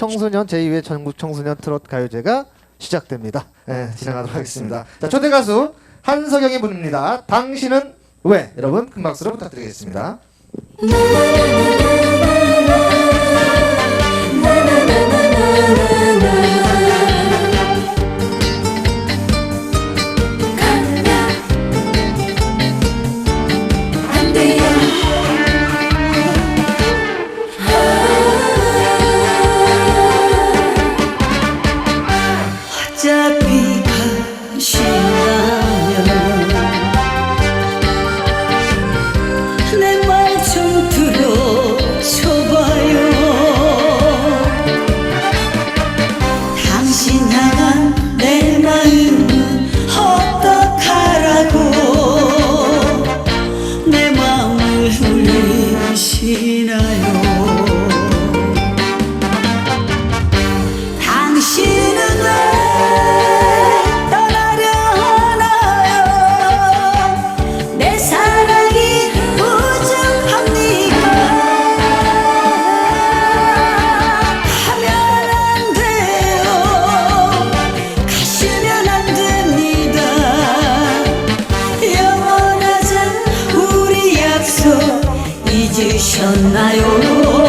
청소년 제2회 전국 청소년 트롯 가요제가 시작됩니다. 예, 아, 진행하도록 하겠습니다. 자, 초대 가수 한석영이 부릅니다. 당신은 왜? 여러분 큰 박수로 부탁드리겠습니다. 네. 잊으셨나요?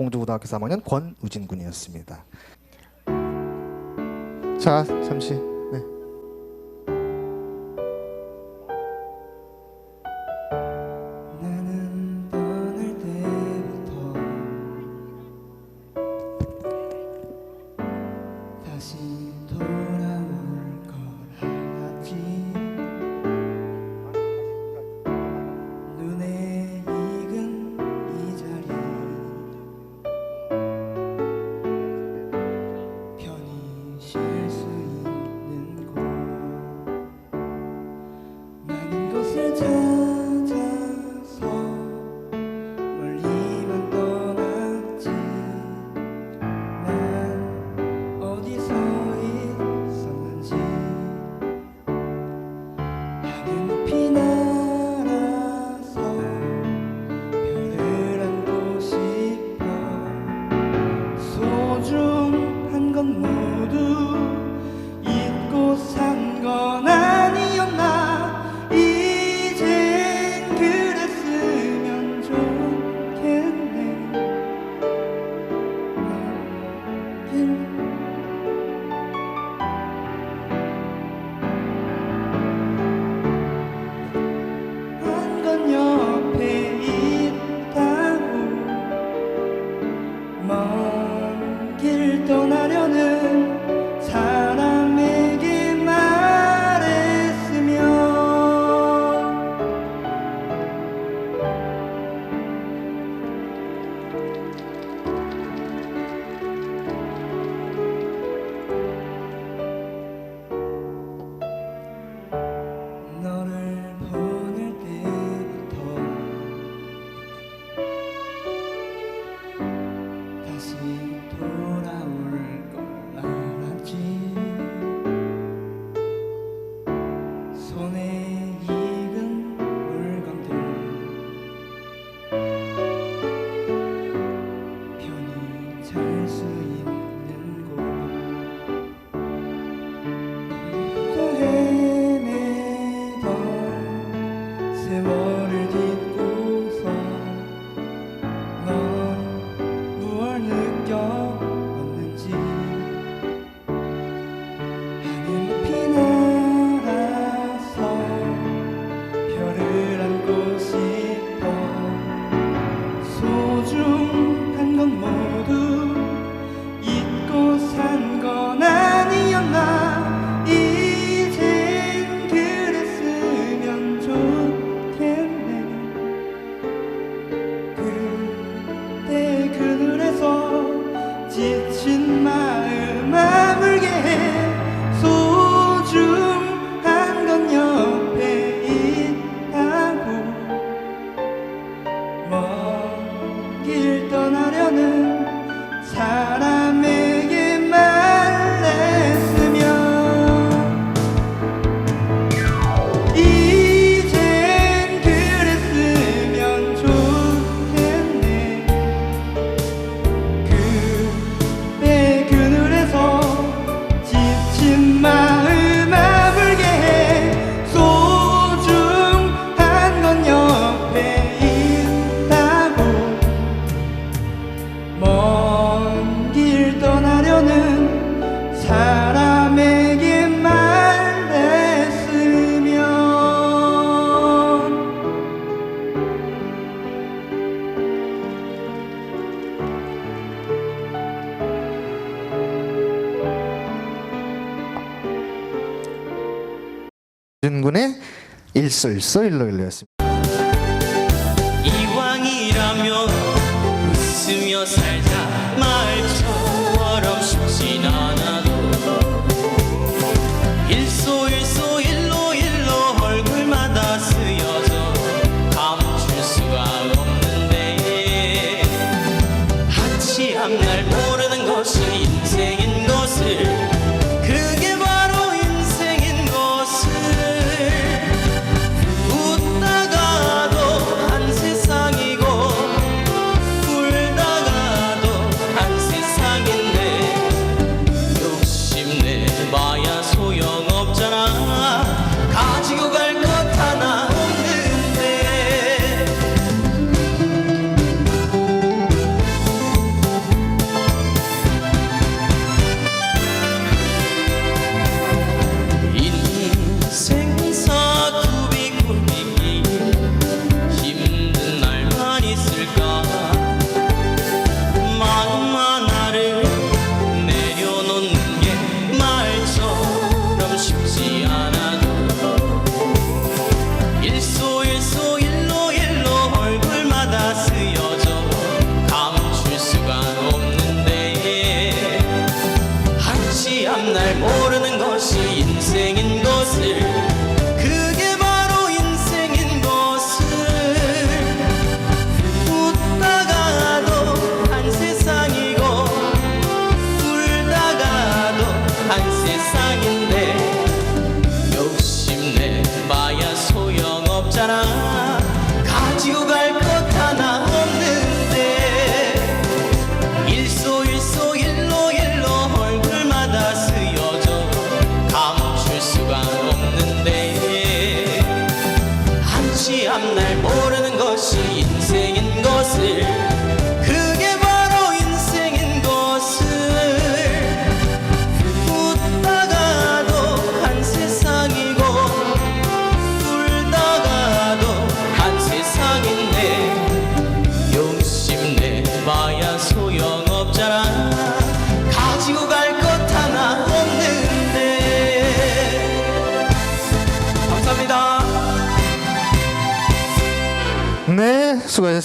공주고등학교 3학년 권우진 군이었습니다. 자, 잠시 time. 있어 일로 일로 했습니다. 이왕이라면 웃으며 살 날 모르는 것이 인생인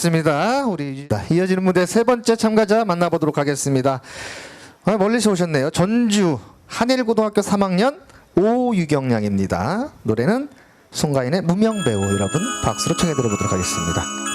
좋습니다. 우리 이어지는 무대 세 번째 참가자 만나보도록 하겠습니다. 아, 멀리서 오셨네요. 전주 한일고등학교 3학년 오유경양입니다. 노래는 송가인의 무명배우 여러분 박수로 청해 들어보도록 하겠습니다.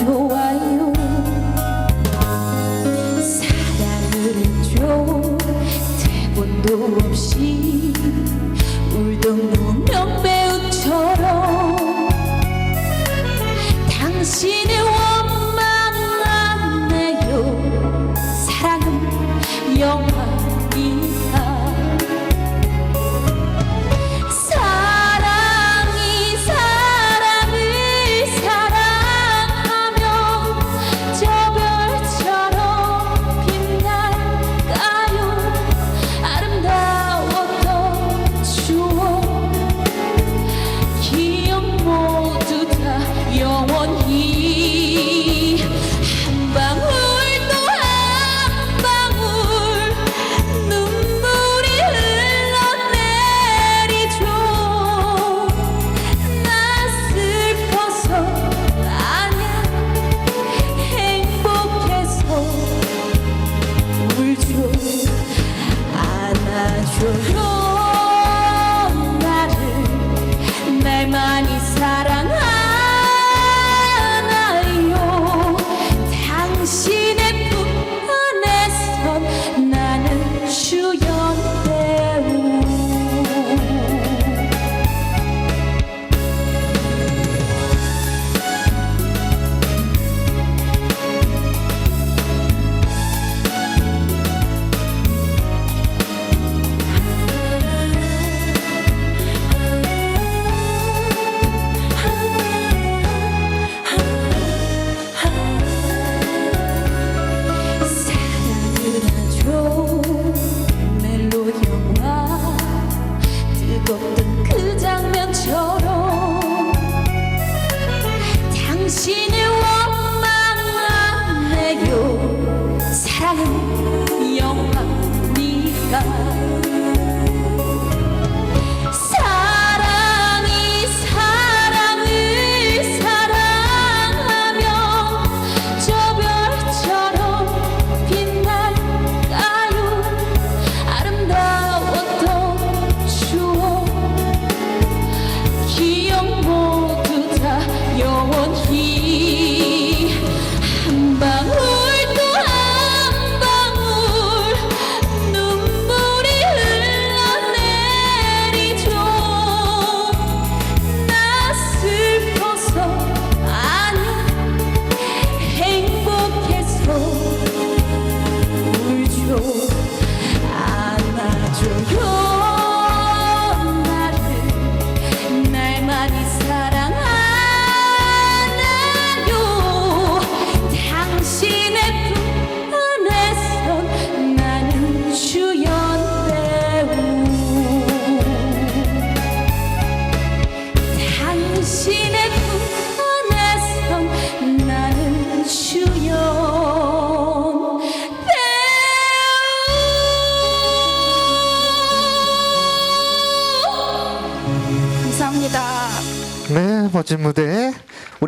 좋아요. 사랑은 좀 대본도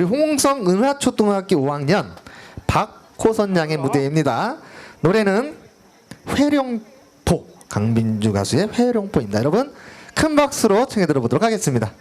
우리 홍성 은하초등학교 5학년 박호선 양의 무대입니다. 노래는 회룡포 강민주 가수의 회룡포입니다. 여러분 큰 박수로 청해 들어보도록 하겠습니다.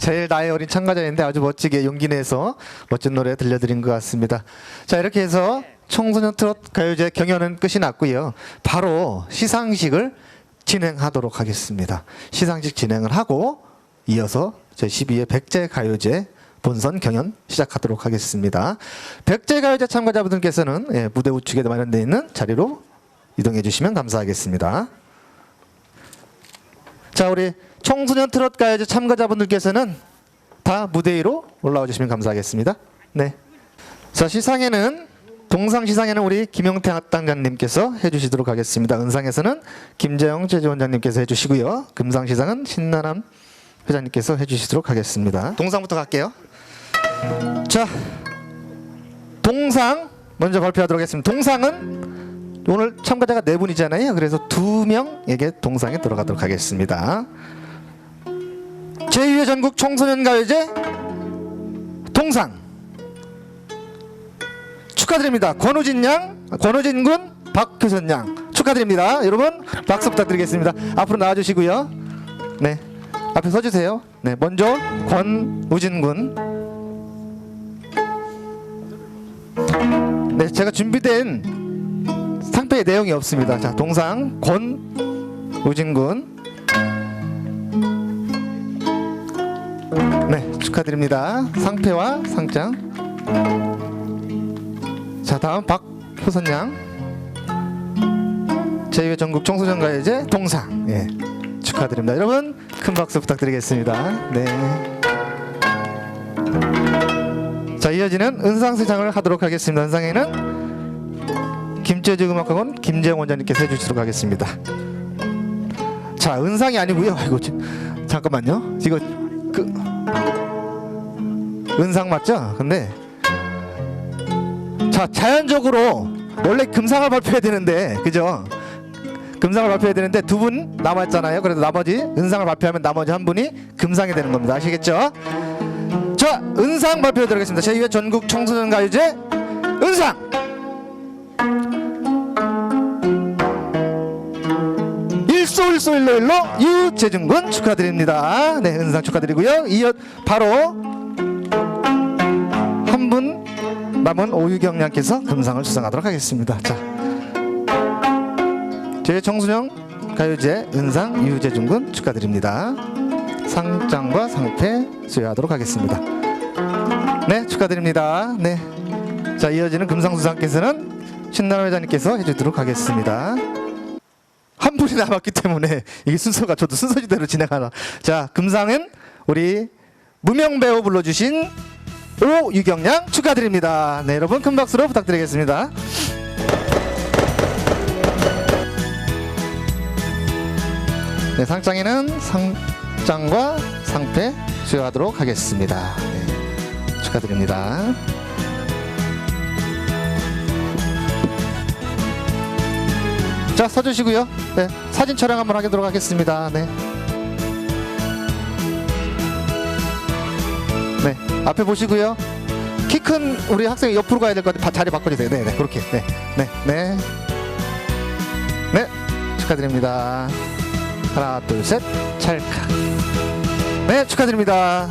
제일 나이 어린 참가자인데 아주 멋지게 용기 내서 멋진 노래 들려드린 것 같습니다. 자 이렇게 해서 청소년 트롯 가요제 경연은 끝이 났고요. 바로 시상식을 진행하도록 하겠습니다. 시상식 진행을 하고 이어서 제 12회 백제 가요제 본선 경연 시작하도록 하겠습니다. 백제 가요제 참가자분들께서는 예, 무대 우측에 마련되어 있는 자리로 이동해 주시면 감사하겠습니다. 자, 우리 청소년 트롯 가요제 참가자분들께서는 다 무대 위로 올라와 주시면 감사하겠습니다. 네. 자, 시상에는 동상 시상에는 우리 김용태 학당장님께서 해주시도록 하겠습니다. 은상에서는 김재영 제주원장님께서 해주시고요. 금상 시상은 신나남 회장님께서 해주시도록 하겠습니다. 동상부터 갈게요. 자, 동상 먼저 발표하도록 하겠습니다. 동상은 오늘 참가자가 네 분이잖아요. 그래서 두 명에게 동상에 들어가도록 하겠습니다. 제2회 전국 청소년 가요제 동상 축하드립니다. 권우진 양, 권호진 군, 박효선 양 축하드립니다. 여러분 박수 부탁드리겠습니다. 앞으로 나와주시고요. 네, 앞에 서주세요. 네, 먼저 권우진 군. 네, 제가 준비된 상패의 내용이 없습니다. 자, 동상 권 우진 군. 네, 축하드립니다. 상패와 상장. 자, 다음 박효선 양. 제2회 전국 청소년가요제 동상. 예. 축하드립니다. 여러분, 큰 박수 부탁드리겠습니다. 네. 자, 이어지는 은상수장을 하도록 하겠습니다. 은상에는 김재주 음악학원 김재영 원장님께서 해주시도록 하겠습니다. 자, 은상이 아니고요. 지- 잠깐만요. 이거 그 은상 맞죠? 근데 자 자연적으로 원래 금상을 발표해야 되는데 그죠? 금상을 발표해야 되는데 두 분 남았잖아요. 그래서 나머지 은상을 발표하면 나머지 한 분이 금상이 되는 겁니다. 아시겠죠? 자 은상 발표 드리겠습니다. 제2회 전국 청소년 가요제 은상 일소일소 일로 일로 유재준군 축하드립니다. 네 은상 축하드리고요. 이어 바로 한 분 남은 오유경 양께서 금상을 수상하도록 하겠습니다. 자, 제 청소년 가요제 은상 유재준군 축하드립니다. 상장과 상패 수여하도록 하겠습니다. 네, 축하드립니다. 네, 자 이어지는 금상수상께서는 신나라 회장님께서 해주도록 하겠습니다. 한 분이 남았기 때문에 이게 순서가 저도 순서지대로 진행하나. 자, 금상은 우리 무명 배우 불러주신 오유경 양 축하드립니다. 네, 여러분 큰 박수로 부탁드리겠습니다. 네, 상장에는 상장과 상패 수여하도록 하겠습니다. 네, 축하드립니다. 자, 서주시고요. 네, 사진 촬영 한번 하도록 하겠습니다. 네. 네, 앞에 보시고요. 키 큰 우리 학생이 옆으로 가야 될 것 같아요. 바- 자리 바꿔주세요. 네, 네, 그렇게. 네, 네, 네. 네, 축하드립니다. 하나, 둘, 셋, 찰칵. 네, 축하드립니다.